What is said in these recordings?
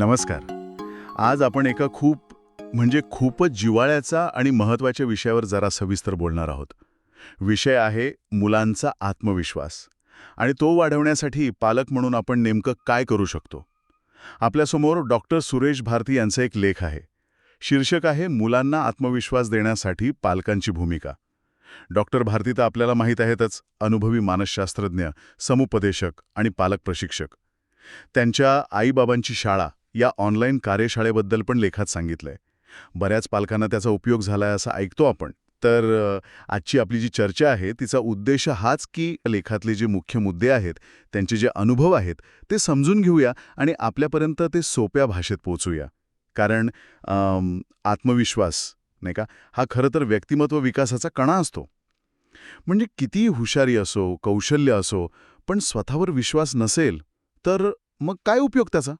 नमस्कार. आज आपण एका खूप म्हणजे खूपच जिवाळ्याचा आणि महत्त्वाच्या विषयावर जरा सविस्तर बोलणार आहोत. विषय आहे मुलांचा आत्मविश्वास. आणि तो वाढवण्यासाठी पालक म्हणून आपण नेमकं काय करू शकतो? आपल्यासमोर डॉक्टर सुरेश भारती यांचा एक लेख आहे. शीर्षक आहे मुलांना आत्मविश्वास देण्यासाठी पालकांची भूमिका. डॉक्टर भारती तर आपल्याला माहीत आहेतच अनुभवी मानसशास्त्रज्ञ समुपदेशक आणि पालक प्रशिक्षक. त्यांच्या आईबाबांची शाळा या ऑनलाईन कार्यशाळेबद्दल पण लेखात सांगितलंय. बऱ्याच पालकांना त्याचा उपयोग झालाय असं ऐकतो आपण. तर आजची आपली जी चर्चा आहे तिचा उद्देश हाच की लेखातले जे मुख्य मुद्दे आहेत त्यांचे जे अनुभव आहेत ते समजून घेऊया आणि आपल्यापर्यंत ते सोप्या भाषेत पोचूया कारण आत्मविश्वास नाही का हा खरं तर व्यक्तिमत्व विकासाचा कणा असतो. म्हणजे कितीही हुशारी असो कौशल्य असो पण स्वतःवर विश्वास नसेल तर मग काय उपयोग त्याचा?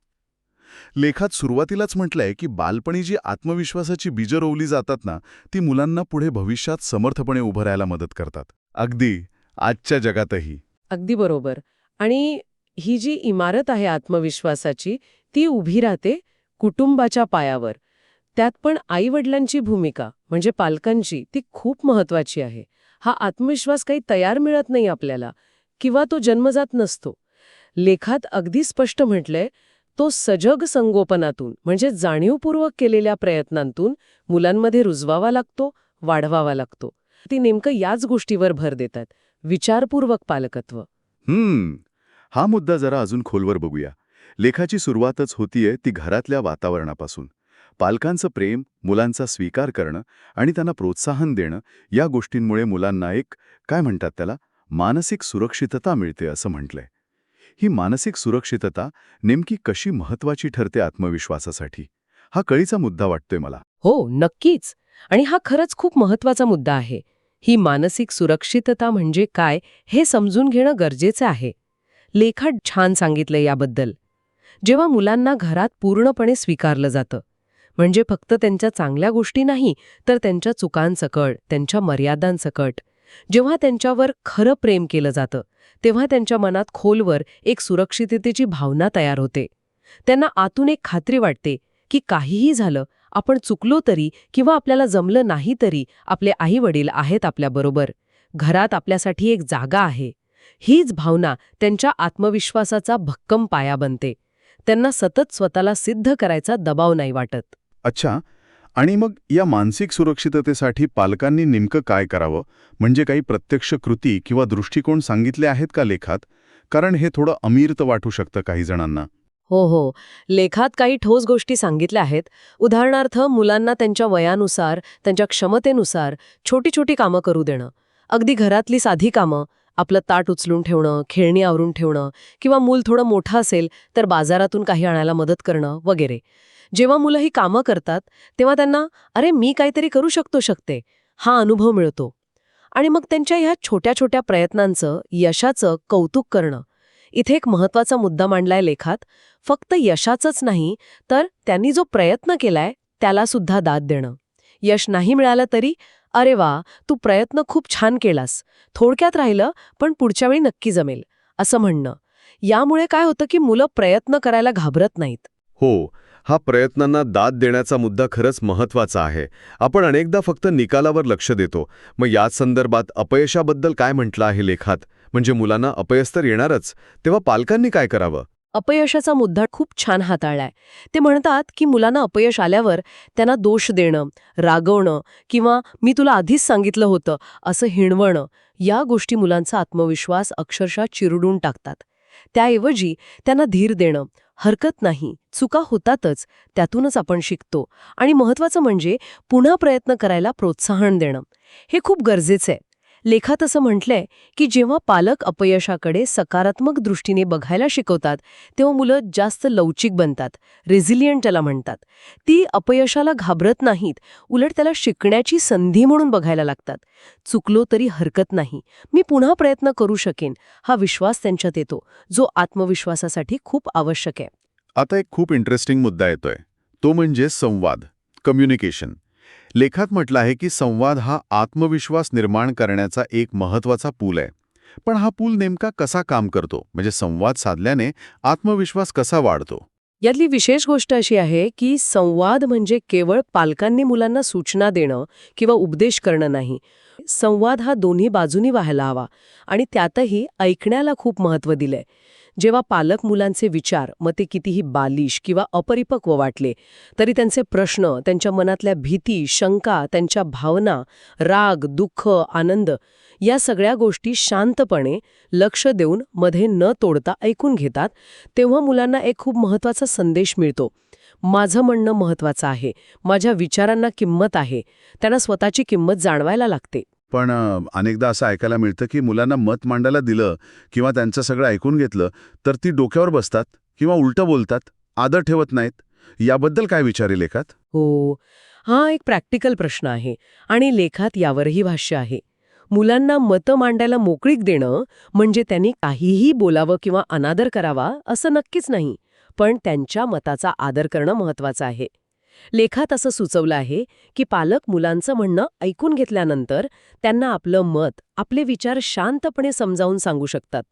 लेखात सुरुवातीलाच म्हटलंय की बालपणी जी आत्मविश्वासाची बीजं रोवली जातात ना ती मुलांना पुढे भविष्यात समर्थपणे उभं राहायला मदत करतात. अगदी आजच्या जगातही. अगदी बरोबर. आणि ही जी इमारत आहे आत्मविश्वासाची ती उभी राहते कुटुंबाच्या पायावर. त्यात पण आईवडिलांची भूमिका म्हणजे पालकांची ती खूप महत्वाची आहे. हा आत्मविश्वास काही तयार मिळत नाही आपल्याला किंवा तो जन्मजात नसतो. लेखात अगदी स्पष्ट म्हटलंय तो सजग संगोपनातून म्हणजे जाणीवपूर्वक केलेल्या प्रयत्नांतून मुलांमध्ये रुजवावा लागतो वाढवावा लागतो. ती नेमकं याच गोष्टीवर भर देतात. विचारपूर्वक पालकत्व. हम्म. हा मुद्दा जरा अजून खोलवर बघूया. लेखाची सुरुवातच होतीये ती घरातल्या वातावरणापासून. पालकांचं प्रेम मुलांचा स्वीकार करणं आणि त्यांना प्रोत्साहन देणं या गोष्टींमुळे मुलांना एक काय म्हणतात त्याला मानसिक सुरक्षितता मिळते असं म्हटलंय. ही मानसिक सुरक्षितता नेमकी कशी महत्वाची ठरते आत्मविश्वासासाठी? हा कळीचा मुद्दा वाटतोय मला. हो नक्कीच. आणि हा खरंच खूप महत्त्वाचा मुद्दा आहे. ही मानसिक सुरक्षितता म्हणजे काय हे समजून घेणं गरजेचं आहे. लेखात छान सांगितलं याबद्दल. जेव्हा मुलांना घरात पूर्णपणे स्वीकारलं जातं म्हणजे फक्त त्यांच्या चांगल्या गोष्टी नाही तर त्यांच्या चुकांसकट त्यांच्या मर्यादांसकट जेव्हा त्यांच्यावर खरं प्रेम केलं जातं तेव्हा त्यांच्या मनात खोलवर एक सुरक्षिततेची भावना तयार होते. त्यांना आतून एक खात्री वाटते की काहीही झालं आपण चुकलो तरी किंवा आपल्याला जमलं नाही तरी आपले आई वडील आहेत आपल्याबरोबर. घरात आपल्यासाठी एक जागा आहे. हीच भावना त्यांच्या आत्मविश्वासाचा भक्कम पाया बनते. त्यांना सतत स्वतःला सिद्ध करायचा दबाव नाही वाटत. अच्छा आणि मग या मानसिक सुरक्षिततेसाठी पालकांनी नेमकं काय करावं? म्हणजे काही प्रत्यक्ष कृती किंवा दृष्टिकोन सांगितले आहेत का लेखात? कारण हे थोडं अमीरत वाटू शकतं काही जणांना. हो हो. लेखात काही ठोस गोष्टी सांगितल्या आहेत. उदाहरणार्थ मुलांना त्यांच्या वयानुसार त्यांच्या क्षमतेनुसार छोटी छोटी कामं करू देणं. अगदी घरातली साधी कामं आपलं ताट उचलून ठेवणं खेळणी आवरून ठेवणं किंवा मूल थोडं मोठं असेल तर बाजारातून काही आणायला मदत करणं वगैरे. जेव्हा मुलं ही कामं करतात तेव्हा त्यांना अरे मी काहीतरी करू शकतो शकते. हा अनुभव मिळतो. आणि मग त्यांच्या ह्या छोट्या छोट्या प्रयत्नांचं यशाचं कौतुक करणं. इथे एक महत्त्वाचा मुद्दा मांडलाय लेखात. फक्त यशाचंच नाही तर त्यांनी जो प्रयत्न केलाय त्याला सुद्धा दाद देणं. यश नाही मिळालं तरी अरे वा तू प्रयत्न खूप छान केलास. थोडक्यात राहिलं पण पुढच्या वेळी नक्की जमेल असं म्हणणं. यामुळे काय होतं की मुलं प्रयत्न करायला घाबरत नाहीत. हो हा प्रयत्नांना दाद देण्याचा मुद्दा खरंच महत्त्वाचा आहे. आपण अनेकदा फक्त निकालावर लक्ष देतो. मग याच संदर्भात अपयशाबद्दल काय म्हटलं आहे लेखात? म्हणजे मुलांना अपयश तर येणारच तेव्हा पालकांनी काय करावं? अपयशाचा मुद्दा खूप छान हाताळलाय. ते म्हणतात की मुलांना अपयश आल्यावर त्यांना दोष देणं रागवणं किंवा मी तुला आधीच सांगितलं होतं असं हिणवणं या गोष्टी मुलांचा आत्मविश्वास अक्षरशः चिरडून टाकतात. त्याऐवजी त्यांना धीर देणं हरकत नाही चुका होतातच त्यातूनच आपण शिकतो आणि महत्वाचं म्हणजे पुन्हा प्रयत्न करायला प्रोत्साहन देणं. हे खूप गरजेचं आहे. लेखात असं म्हटलंय की जेव्हा पालक अपयशाकडे सकारात्मक दृष्टीने बघायला शिकवतात तेव्हा मुलं जास्त लवचिक बनतात रेझिलियंट त्याला म्हणतात. ती अपयशाला घाबरत नाहीत उलट त्याला शिकण्याची संधी म्हणून बघायला लागतात. चुकलो तरी हरकत नाही. मी पुन्हा प्रयत्न करू शकेन हा विश्वास त्यांच्यात येतो जो आत्मविश्वासासाठी खूप आवश्यक आहे. आता एक खूप इंटरेस्टिंग मुद्दा येतोय. तो म्हणजे संवाद कम्युनिकेशन लेखात म्हटलं आहे की संवाद हा आत्मविश्वास निर्माण करण्याचा एक महत्त्वाचा पूल आहे. पण हा पूल नेमका कसा काम करतो? म्हणजे संवाद साधल्याने आत्मविश्वास कसा वाढतो? यातली विशेष गोष्ट अशी आहे की संवाद म्हणजे केवळ पालकांनी मुलांना सूचना देणं किंवा उपदेश करणं नाही. संवाद हा दोन्ही बाजूनी व्हायला हवा आणि त्यातही ऐकण्याला खूप महत्त्व दिलंय. जेव्हा पालक मुलांचे विचार मग ते कितीही बालिश किंवा अपरिपक्व वाटले तरी त्यांचे प्रश्न त्यांच्या मनातल्या भीती शंका त्यांच्या भावना राग दुःख आनंद या सगळ्या गोष्टी शांतपणे लक्ष देऊन मध्ये न तोडता ऐकून घेतात तेव्हा मुलांना एक खूप महत्त्वाचा संदेश मिळतो. माझं म्हणणं महत्वाचं आहे. माझ्या विचारांना किंमत आहे. त्यांना स्वतःची किंमत जाणवायला लागते. पण अनेकदा असं ऐकायला मिळतं की मुलांना मत मांडायला दिलं किंवा त्यांचं सगळं ऐकून घेतलं तर ती डोक्यावर बसतात किंवा उलटं बोलतात आदर ठेवत नाहीत. याबद्दल काय विचारे लेखात? हो. हा एक प्रॅक्टिकल प्रश्न आहे आणि लेखात यावरही भाष्य आहे. मुलांना मतं मांडायला मोकळीक देणं म्हणजे त्यांनी काहीही बोलावं किंवा अनादर करावा असं नक्कीच नाही. पण त्यांच्या मताचा आदर करणं महत्वाचं आहे. लेखात असं सुचवलं आहे की पालक मुलांचं म्हणणं ऐकून घेतल्यानंतर त्यांना आपलं मत आपले विचार शांतपणे समजावून सांगू शकतात.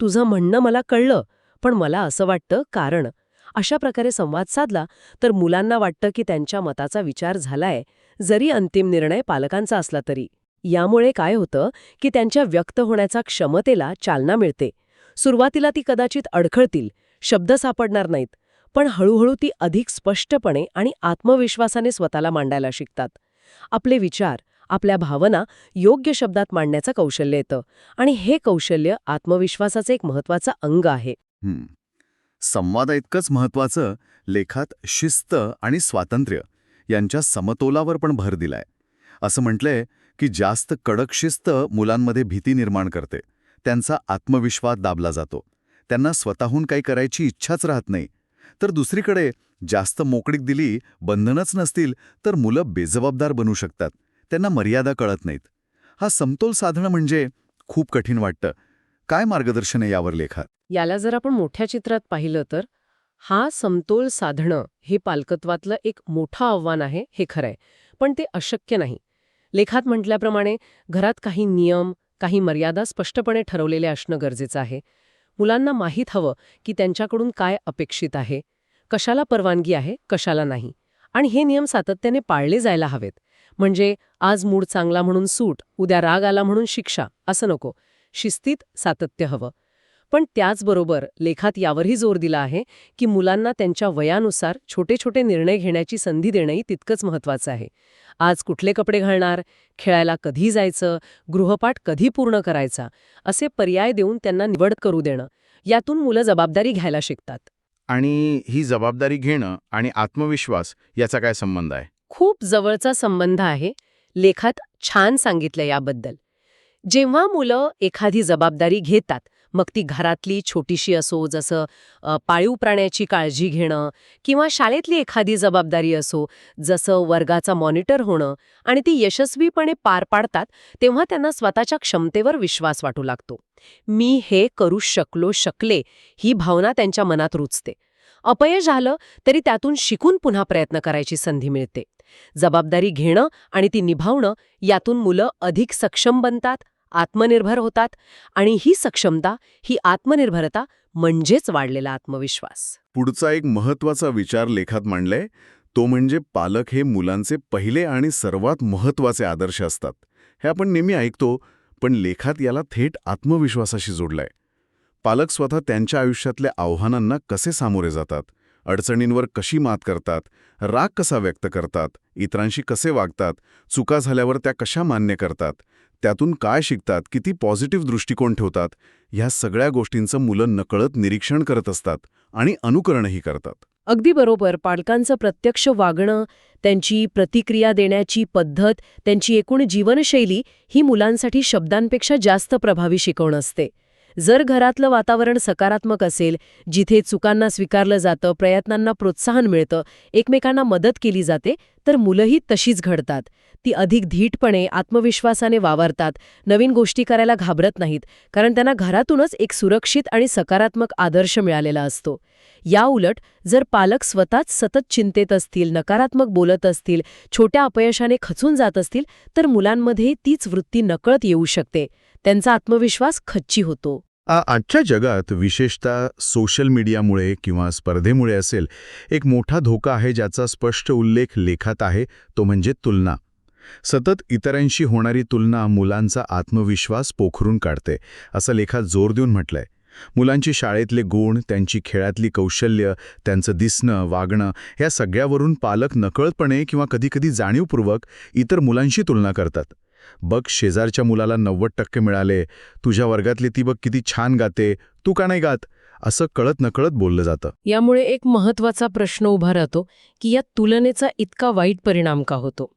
तुझं म्हणणं मला कळलं पण मला असं वाटतं कारण. अशा प्रकारे संवाद साधला तर मुलांना वाटतं की त्यांच्या मताचा विचार झालाय जरी अंतिम निर्णय पालकांचा असला तरी. यामुळे काय होतं की त्यांच्या व्यक्त होण्याच्या क्षमतेला चालना मिळते. सुरुवातीला ती कदाचित अडखळतील शब्द सापडणार नाहीत पण हळूहळू ती अधिक स्पष्टपणे आणि आत्मविश्वासाने स्वतःला मांडायला शिकतात. आपले विचार आपल्या भावना योग्य शब्दात मांडण्याचं कौशल्य येतं आणि हे कौशल्य आत्मविश्वासाचं एक महत्वाचं अंग आहे. संवाद इतकंच महत्वाचं लेखात शिस्त आणि स्वातंत्र्य यांच्या समतोलावर पण भर दिलाय. असं म्हटलंय की जास्त कडक शिस्त मुलांमध्ये भीती निर्माण करते त्यांचा आत्मविश्वास दाबला जातो. त्यांना स्वतःहून काही करायची इच्छाच राहत नाही. तर दुसरीकडे जास्त मोकळीक दिली बंधनच नसतील तर मुलं बेजबाबदार बनू शकतात. त्यांना मर्यादा कळत नाहीत. हा समतोल साधणं म्हणजे खूप कठीण वाटतं. काय मार्गदर्शन आहे यावर लेखात याला जर आपण मोठ्या चित्रात पाहिलं तर हा समतोल साधणं हे पालकत्वातलं एक मोठं आव्हान आहे हे खरंय पण ते अशक्य नाही. लेखात म्हटल्याप्रमाणे घरात काही नियम काही मर्यादा स्पष्टपणे ठरवलेले असणं गरजेचं आहे. मुलांना माहीत हवं की त्यांच्याकडून काय अपेक्षित आहे कशाला परवानगी आहे कशाला नाही आणि हे नियम सातत्याने पाळले जायला हवेत. म्हणजे आज मूड चांगला म्हणून सूट उद्या राग आला म्हणून शिक्षा असं नको. शिस्तीत सातत्य हवं. पण त्याचबरोबर लेखात यावरही जोर दिला आहे की मुलांना त्यांच्या वयानुसार छोटे छोटे निर्णय घेण्याची संधी देणंही तितकंच महत्वाचं आहे. आज कुठले कपडे घालणार खेळायला कधी जायचं गृहपाठ कधी पूर्ण करायचा असे पर्याय देऊन त्यांना निवड करू देणं यातून मुलं जबाबदारी घ्यायला शिकतात. आणि ही जबाबदारी घेणं आणि आत्मविश्वास याचा काय संबंध आहे? खूप जवळचा संबंध आहे लेखात छान सांगितलं याबद्दल. जेव्हा मुलं एखादी जबाबदारी घेतात मग ती घरातली छोटीशी असो जसं पाळीव प्राण्याची काळजी घेणं किंवा शाळेतली एखादी जबाबदारी असो जसं वर्गाचा मॉनिटर होणं आणि ती यशस्वीपणे पार पाडतात तेव्हा त्यांना स्वतःच्या क्षमतेवर विश्वास वाटू लागतो. मी हे करू शकलो शकले ही भावना त्यांच्या मनात रुचते. अपयश झालं तरी त्यातून शिकून पुन्हा प्रयत्न करायची संधी मिळते. जबाबदारी घेणं आणि ती निभावणं यातून मुलं अधिक सक्षम बनतात आत्मनिर्भर होतात आणि ही सक्षमता ही आत्मनिर्भरता म्हणजेच वाढलेला आत्मविश्वास. पुढचा एक महत्त्वाचा विचार लेखात मांडलाय तो म्हणजे पालक हे मुलांचे पहिले आणि सर्वात महत्त्वाचे आदर्श असतात. हे आपण नेहमी ऐकतो पण लेखात याला थेट आत्मविश्वासाशी जोडलाय. पालक स्वतः त्यांच्या आयुष्यातल्या आव्हानांना कसे सामोरे जातात? अडचणींवर कशी मात करतात? राग कसा व्यक्त करतात? इतरांशी कसे वागतात? चुका झाल्यावर त्या कशा मान्य करतात? त्यातून काय शिकतात किती पॉझिटिव्ह दृष्टिकोन ठेवतात ह्या सगळ्या गोष्टींचं मुलं नकळत निरीक्षण करत असतात आणि अनुकरणही करतात. अगदी बरोबर. पालकांचं प्रत्यक्ष वागणं त्यांची प्रतिक्रिया देण्याची पद्धत त्यांची एकूण जीवनशैली ही मुलांसाठी शब्दांपेक्षा जास्त प्रभावी शिकवण असते. जर घरातलं वातावरण सकारात्मक असेल जिथे चुकांना स्वीकारलं जातं प्रयत्नांना प्रोत्साहन मिळतं एकमेकांना मदत केली जाते तर मुलंही तशीच घडतात. ती अधिक धीटपणे आत्मविश्वासाने वावरतात. नवीन गोष्टी करायला घाबरत नाहीत कारण त्यांना घरातूनच एक सुरक्षित आणि सकारात्मक आदर्श मिळालेला असतो. याउलट जर पालक स्वतःच सतत चिंतेत असतील नकारात्मक बोलत असतील छोट्या अपयशाने खचून जात असतील तर मुलांमध्ये तीच वृत्ती नकळत येऊ शकते. त्यांचा आत्मविश्वास खच्ची होतो. आ- आजच्या जगात विशेषतः सोशल मीडियामुळे किंवा स्पर्धेमुळे असेल एक मोठा धोका आहे ज्याचा स्पष्ट उल्लेख लेखात आहे तो म्हणजे तुलना. सतत इतरांशी होणारी तुलना मुलांचा आत्मविश्वास पोखरून काढते असं लेखात जोर देऊन म्हटलंय. मुलांची शाळेतले गुण त्यांची खेळातली कौशल्य त्यांचं दिसणं वागणं या सगळ्यावरून पालक नकळतपणे किंवा कधीकधी जाणीवपूर्वक इतर मुलांशी तुलना करतात. बघ शेजारच्या मुलाला नव्वद टक्के मिळाले. तुझ्या वर्गातली ती बघ किती छान गाते. तू का नाही गात? असं कळत नकळत बोललं जातं. यामुळे एक महत्त्वाचा प्रश्न उभा राहतो की या तुलनेचा इतका वाईट परिणाम का होतो?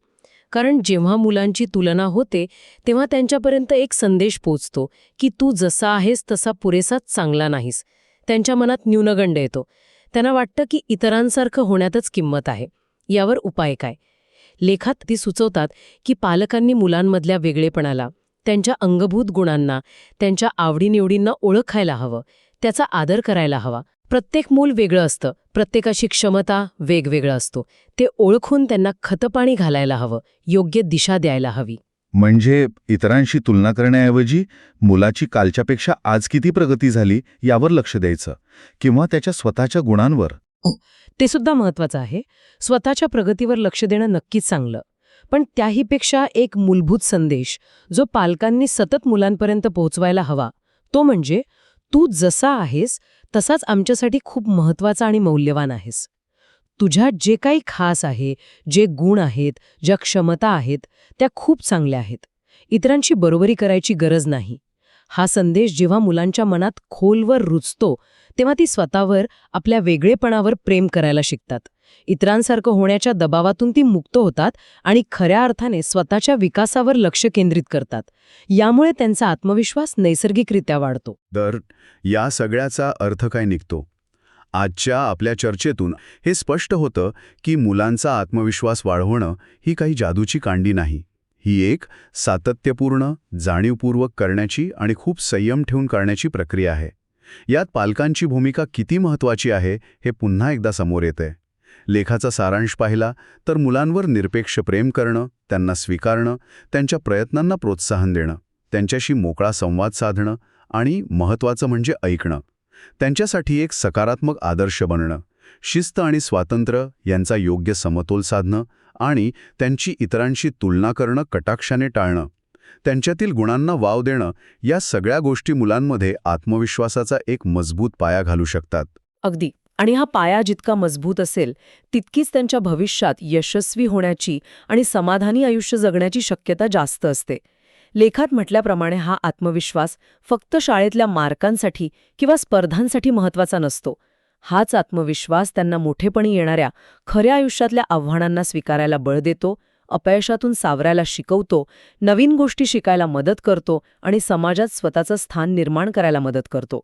कारण जेव्हा मुलांची तुलना होते तेव्हा त्यांच्यापर्यंत एक संदेश पोचतो की तू जसा आहेस तसा पुरेसाच चांगला नाहीस. त्यांच्या मनात न्यूनगंड येतो. त्यांना वाटतं की इतरांसारखं होण्यातच किंमत आहे. यावर उपाय काय? लेखात ती सुचवतात की पालकांनी मुलांमधल्या वेगळेपणाला त्यांच्या अंगभूत गुणांना त्यांच्या आवडीनिवडींना ओळखायला हवं त्याचा आदर करायला हवा. प्रत्येक मूल वेगळं असतं प्रत्येकाची क्षमता वेगवेगळं असतो. ते ओळखून त्यांना खतपाणी घालायला हवं योग्य दिशा द्यायला हवी. म्हणजे इतरांशी तुलना करण्याऐवजी मुलाची कालच्यापेक्षा आज किती प्रगती झाली यावर लक्ष द्यायचं किंवा त्याच्या स्वतःच्या गुणांवर? ते सुद्धा महत्वाचं आहे. स्वतःच्या प्रगतीवर लक्ष देणं नक्कीच चांगलं. पण त्याहीपेक्षा एक मूलभूत संदेश जो पालकांनी सतत मुलांपर्यंत पोहोचवायला हवा तो म्हणजे तू जसा आहेस तसाच आमच्यासाठी खूप महत्त्वाचा आणि मौल्यवान आहेस. तुझ्यात जे काही खास आहे जे गुण आहेत ज्या क्षमता आहेत त्या खूप चांगल्या आहेत. इतरांची बरोबरी करायची गरज नाही. हा संदेश जेव्हा मुलांच्या मनात खोलवर रुजतो तेव्हा ती स्वतःवर आपल्या वेगळेपणावर प्रेम करायला शिकतात. इतरांसारखं होण्याच्या दबावातून ती मुक्त होतात आणि खऱ्या अर्थाने स्वतःच्या विकासावर लक्ष केंद्रित करतात. यामुळे त्यांचा आत्मविश्वास नैसर्गिकरित्या वाढतो. तर या सगळ्याचा अर्थ काय निघतो? आजच्या आपल्या चर्चेतून हे स्पष्ट होतं की मुलांचा आत्मविश्वास वाढवणं ही काही जादूची कांडी नाही. ही एक सातत्यपूर्ण जाणीवपूर्वक करण्याची आणि खूप संयम ठेवून करण्याची प्रक्रिया आहे. यात पालकांची भूमिका किती महत्त्वाची आहे हे पुन्हा एकदा समोर येते लेखाचा सारांश पाहिला तर मुलांवर निरपेक्ष प्रेम करणं त्यांना स्वीकारणं त्यांच्या प्रयत्नांना प्रोत्साहन देणं त्यांच्याशी मोकळा संवाद साधणं आणि महत्त्वाचं म्हणजे ऐकणं त्यांच्यासाठी एक सकारात्मक आदर्श बनणं शिस्त आणि स्वातंत्र्य यांचा योग्य समतोल साधणं आणि त्यांची इतरांशी तुलना करणं कटाक्षाने टाळणं. त्यांच्यातील गुणांना वाव देणं या सगळ्या गोष्टी मुलांमध्ये आत्मविश्वासाचा एक मजबूत पाया घालू शकतात. अगदी. आणि हा पाया जितका मजबूत असेल तितकीच त्यांच्या भविष्यात यशस्वी होण्याची आणि समाधानी आयुष्य जगण्याची शक्यता जास्त असते. लेखात म्हटल्याप्रमाणे हा आत्मविश्वास फक्त शाळेतल्या मार्कांसाठी किंवा स्पर्धांसाठी महत्त्वाचा नसतो. हाच आत्मविश्वास त्यांना मोठेपणी येणाऱ्या खऱ्या आयुष्यातल्या आव्हानांना स्वीकारायला बळ देतो अपयशातून सावरायला शिकवतो नवीन गोष्टी शिकायला मदत करतो आणि समाजात स्वतःचं स्थान निर्माण करायला मदत करतो.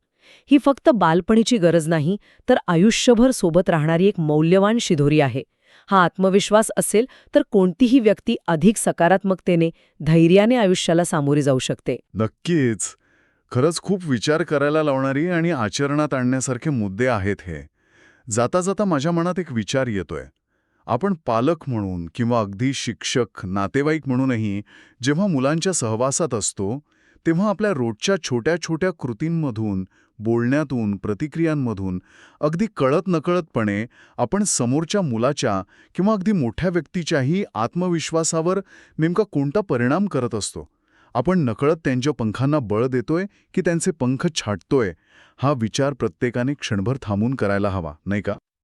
ही फक्त बालपणीची गरज नाही तर आयुष्यभर सोबत राहणारी एक मौल्यवान शिधोरी आहे. हा आत्मविश्वास असेल तर कोणतीही व्यक्ती अधिक सकारात्मकतेने धैर्याने आयुष्याला सामोरी जाऊ शकते. नक्कीच. खरंच खूप विचार करायला लावणारी आणि आचरणात आणण्यासारखे मुद्दे आहेत हे. जाता जाता माझ्या मनात एक विचार येतोय. आपण पालक म्हणून किंवा अगदी शिक्षक नातेवाईक म्हणूनही जेव्हा मुलांच्या सहवासात असतो तेव्हा आपल्या रोजच्या छोट्या छोट्या कृतींमधून बोलण्यातून प्रतिक्रियांमधून अगदी कळत नकळतपणे आपण समोरच्या मुलाच्या किंवा अगदी मोठ्या व्यक्तीच्याही आत्मविश्वासावर नेमका कोणता परिणाम करत असतो? आपण नकळत त्यांच्या पंखांना बळ देतोय की त्यांचे पंख छाटतोय? हा विचार प्रत्येकाने क्षणभर थांबून करायला हवा नाही का?